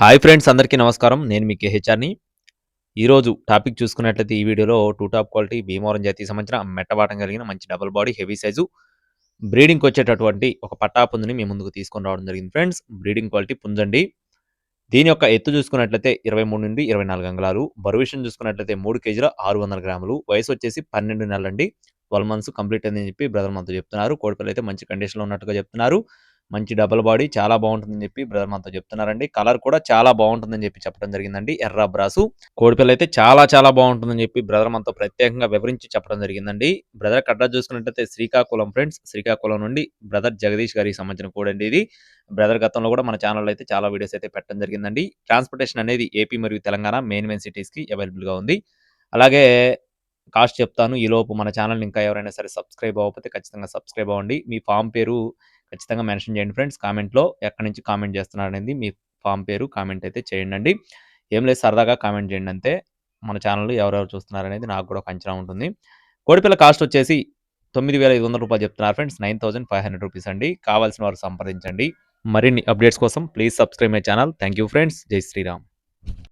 Hi friends అందరికీ నమస్కారం. నేను మీ కేహెచ్ఆర్ని ఈరోజు టాపిక్ చూసుకున్నట్లయితే ఈ వీడియోలో టూ టాప్ క్వాలిటీ భీమవరం జాతికి సంబంధించిన మెట్టబాటం కలిగిన మంచి డబుల్ బాడీ హెవీ సైజు బ్రీడింగ్కి వచ్చేటటువంటి ఒక పట్టా పుంజుని మీ ముందుకు తీసుకొని రావడం జరిగింది ఫ్రెండ్స్. Breeding quality పుంజండి. దీని యొక్క ఎత్తు చూసుకున్నట్లయితే ఇరవై మూడు నుండి ఇరవై నాలుగు అంగుళాలు. బరువు విషయం చూసుకున్నట్లయితే మూడు కేజీల ఆరు వందల గ్రాములు. వయసు వచ్చేసి పన్నెండు నెలలండి. ట్వెల్వ్ మంత్స్ కంప్లీట్ అయిందని చెప్పి బ్రదర్ మనతో చెప్తున్నారు. కోడిపల్లి అయితే మంచి కండిషన్లో ఉన్నట్టుగా చెప్తున్నారు. మంచి డబల్ బాడీ చాలా బాగుంటుందని చెప్పి బ్రదర్ మనతో చెప్తున్నారండి. కలర్ కూడా చాలా బాగుంటుందని చెప్పి చెప్పడం జరిగిందండి. ఎర్ర బ్రాసు కోడిపిల్ల అయితే చాలా చాలా బాగుంటుందని చెప్పి బ్రదర్ మనతో ప్రత్యేకంగా వివరించి చెప్పడం జరిగిందండి. బ్రదర్ కట్రా చూసుకున్నట్లయితే శ్రీకాకుళం ఫ్రెండ్స్ శ్రీకాకుళం నుండి బ్రదర్ జగదీష్ గారికి సంబంధించిన కోడండి అండి ఇది. బ్రదర్ గతంలో కూడా మన ఛానల్లో అయితే చాలా వీడియోస్ అయితే పెట్టడం జరిగిందండి. ట్రాన్స్పోర్టేషన్ అనేది ఏపీ మరియు తెలంగాణ మెయిన్ మెయిన్ సిటీస్కి అవైలబుల్గా ఉంది. అలాగే కాస్ట్ చెప్తాను. ఈ లోపు మన ఛానల్ ఇంకా ఎవరైనా సరే సబ్స్క్రైబ్ అవ్వకపోతే ఖచ్చితంగా సబ్స్క్రైబ్ అవ్వండి. మీ ఫామ్ పేరు ఖచ్చితంగా మెన్షన్ చేయండి ఫ్రెండ్స్. కామెంట్లో ఎక్కడి నుంచి కామెంట్ చేస్తున్నారు అనేది మీ ఫామ్ పేరు కామెంట్ అయితే చేయండి ఏం లేదు సరదాగా కామెంట్ చేయండి అంతే. మన ఛానల్ ఎవరెవరు చూస్తున్నారు అనేది నాకు కూడా ఒక అంచనా ఉంటుంది. కోడిపిల్ల కాస్ట్ వచ్చేసి తొమ్మిది వేల ఐదు వందల రూపాయలు చెప్తున్నారు friends. Nine thousand five hundred rupees అండి. కావాల్సిన వారు సంప్రదించండి. మరిన్ని అప్డేట్స్ కోసం please subscribe my channel. Thank you friends. జై శ్రీరామ్.